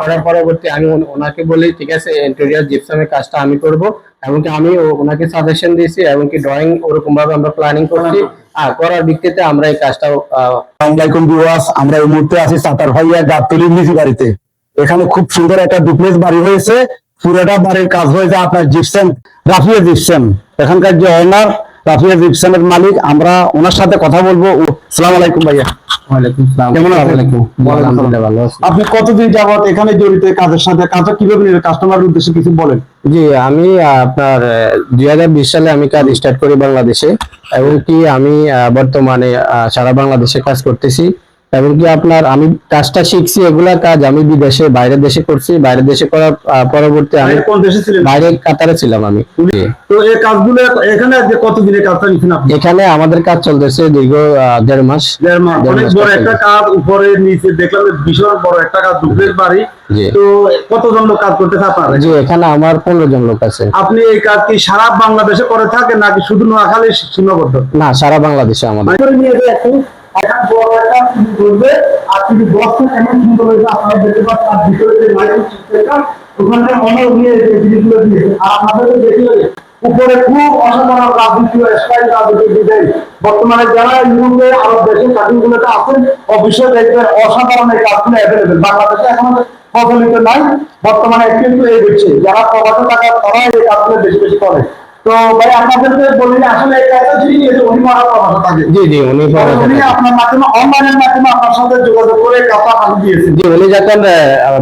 করার পরবর্তী আমি ওনাকে বলি ঠিক আছে ইন্টেরিয়র জিপসামের কাজটা আমি করব। এমনকি আমি ওনাকে সাজেশন দিয়েছি এমনকি ড্রয়িং আমরা প্ল্যানিং করছি। আর করার ভিত্তিতে আমরা এই কাজটা আমরা এই মুহূর্তে আছি সাতার ভাইয়া বাড়িতে। এখানে খুব সুন্দর একটা ডুপ্লেক্স বাড়ি হয়েছে। পুরোটা বাড়ির কাজ হয়েছে আপনার জিপসেন রাফিয়া জিপসেন এখানকার যে অনার রাফিয়া জিপসেনের মালিক আমরা ওনার সাথে কথা বলব। ও, আসসালামু আলাইকুম ভাইয়া। আপনি কতদিন যাবত এখানে জড়িত? কাজের সাথে কাজটা কীভাবে নিলেন? কাস্টমার উদ্দেশ্যে কিছু বলেন। জি আমি আপনার দুই হাজার বিশ সালে আমি কাজ স্টার্ট করি বাংলাদেশে। এবং কি আমি বর্তমানে সারা বাংলাদেশে কাজ করতেছি। এবং কি আপনার আমি কাজটা শিখছি এগুলা কাজ আমি বিদেশে বাইরের দেশে করছি। বাইরের দেশে করার পরবর্তী আমি কোন দেশে ছিলেন? বাইরে কাতারে ছিলাম আমি। তো এই কাজগুলো এখানে যে কতদিনের কাজটা নিচ্ছেন আপনি? এখানে আমাদের কাজ চলতেছে দীর্ঘ দেড় মাস। দেড় মাস। অনেক বড় একটা কাজ উপরে নিচে দেখলাম যে ভীষণ বড় একটা কাজ ডুপ্লেক্স বাড়ি। তো কতজন লোক কাজ করতেছে আপনার? জি এখানে আমার পনেরো জন লোক আছে। আপনি এই কাজ কি সারা বাংলাদেশে করে থাকেন নাকি শুধু নোয়াখালী সীমাবদ্ধ? না সারা বাংলাদেশে আমাদের। উপরে খুব অসাধারণ রাজনীতি বর্তমানে যারা ইউরোপে আরব দেশে কাটিংগুলোতে আছেন, অবশ্যই দেখবেন অসাধারণ এই কাজগুলো অ্যাভেলেবেল বাংলাদেশে এখন প্রচলিত নাই, বর্তমানে কিন্তু এই হচ্ছে যারা প্রবাসে টাকা তারা এই কাজগুলো বেশি বেশি করে। তো ভাই আপনাদেরকে বলি আসলে এই যিনি নিয়েছে উনি মারা প্রবাসে থাকে জি জি উনি উনি আপনার মাধ্যমে অনলাইনের মাধ্যমে আপনার সাথে যোগাযোগ করে কাজটা পাঠিয়ে দিয়েছেন। জি উনি যখন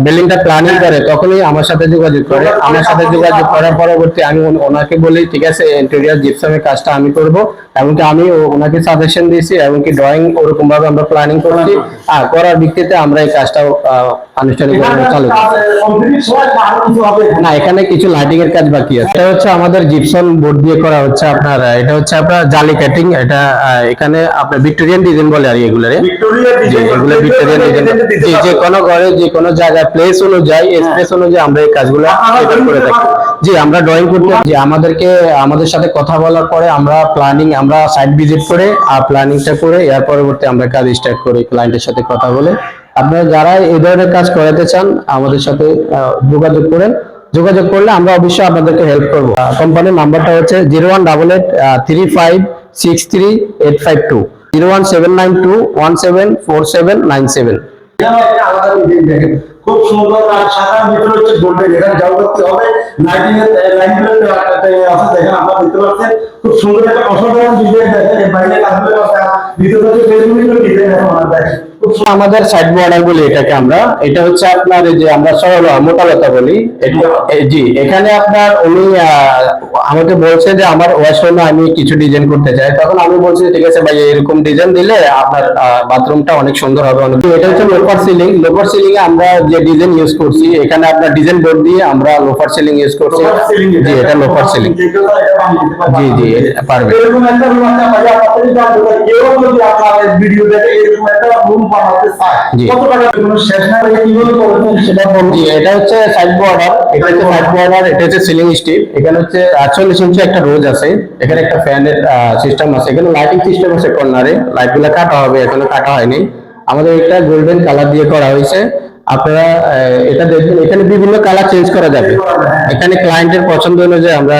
বিল্ডিংটা প্ল্যানিং করে তখনই আমার সাথে যোগাযোগ করে। আমার সাথে যোগাযোগ করার পরবর্তী আমি ওন- ওনাকে বলি ঠিক আছে ইন্টেরিয়র জিপসামের কাজটা আমি করব। এমনকি আমি ও- ওনাকে সাজেশন দিয়েছি এমনকি ড্রয়িং ওরকম ভাবে আমরা প্ল্যানিং করছি। আর করার ভিত্তিতে আমরা এই কাজটা আনুষ্ঠানিকভাবে চালু না এখানে কিছু লাইটিং এর কাজ বাকি আছে। এটা হচ্ছে আমাদের জিপসন বোর্ড দিয়ে করা হচ্ছে আপনার এটা হচ্ছে আপনার জালি কাটিং এটা এখানে আপনার ভিক্টোরিয়ান ডিজাইন বলে আর এগুলো ভিক্টোরিয়ান ডিজাইন জি যে কোনো ঘরে যে কোনো জায়গায় প্লেস অনুযায়ী স্পেস অনুযায়ী আমরা এই কাজগুলো করে থাকি। জি আমরা ড্রয়িং করতে যে আমাদেরকে আমাদের সাথে কথা বলার পরে আমরা প্ল্যানিং আমরা সাইট ভিজিট করে আর প্ল্যানিংটা করে এর পরবর্তী আমরা কাজ স্টার্ট করি ক্লায়েন্টের সাথে কথা বলে। আপনারা যারা এই ধরনের কাজ করাতে চান আমাদের সাথে যোগাযোগ করেন। যোগাযোগ করলে আমরা অবশ্যই আপনাদেরকে হেল্প করব। কোম্পানির নাম্বারটা হচ্ছে zero one double eight three five six three eight five two. Zero one seven nine two, one seven four seven nine seven. খুব সুন্দর আমাদের সাইড বর্ডার বলি এটাকে আমরা। এটা হচ্ছে আপনার এই যে আমরা সরল মোটালতা বলি। জি এখানে আপনার উনি আমাকে বলছে যে আমার ওয়াশরুমে আমি কিছু ডিজাইন করতে চাই। তখন আমি বলছি ঠিক আছে ভাই এরকম ডিজাইন দিলে আপনার বাথরুমটা অনেক সুন্দর হবে অনেক এটা হচ্ছে লোফার সিলিং লোফার সিলিং এ আমরা যে ডিজাইন ইউজ করছি এখানে আপনার ডিজাইন বোর্ড দিয়ে আমরা লোফার সিলিং ইউজ করছি। জি এটা লোফার সিলিং জি জি পারবে। এরকম একটা রুম আপনাদের চাই কেউ যদি আপনার ভিডিও দেখে এরকম একটা রুম বানাতে চায়। কত টাকা কোনো শেষ না করে কীভাবে করবেন সেটা বলুন এটা হচ্ছে সাইড বর্ডার এটা হচ্ছে সাইড বর্ডার এটা হচ্ছে সিলিং স্টিপ এখানে হচ্ছে আটচল্লিশ ইঞ্চি একটা রোজ আছে এখানে একটা ফ্যানের সিস্টেম আছে এখানে লাইটিং সিস্টেম আছে কর্নারে কাটা হবে এখনও কাটা হয়নি। আমাদের এটা গোল্ডেন কালার দিয়ে করা হয়েছে আপনারা এটা দেখবেন এখানে বিভিন্ন কালার চেঞ্জ করা যাবে। এখানে ক্লায়েন্টের পছন্দ অনুযায়ী আমরা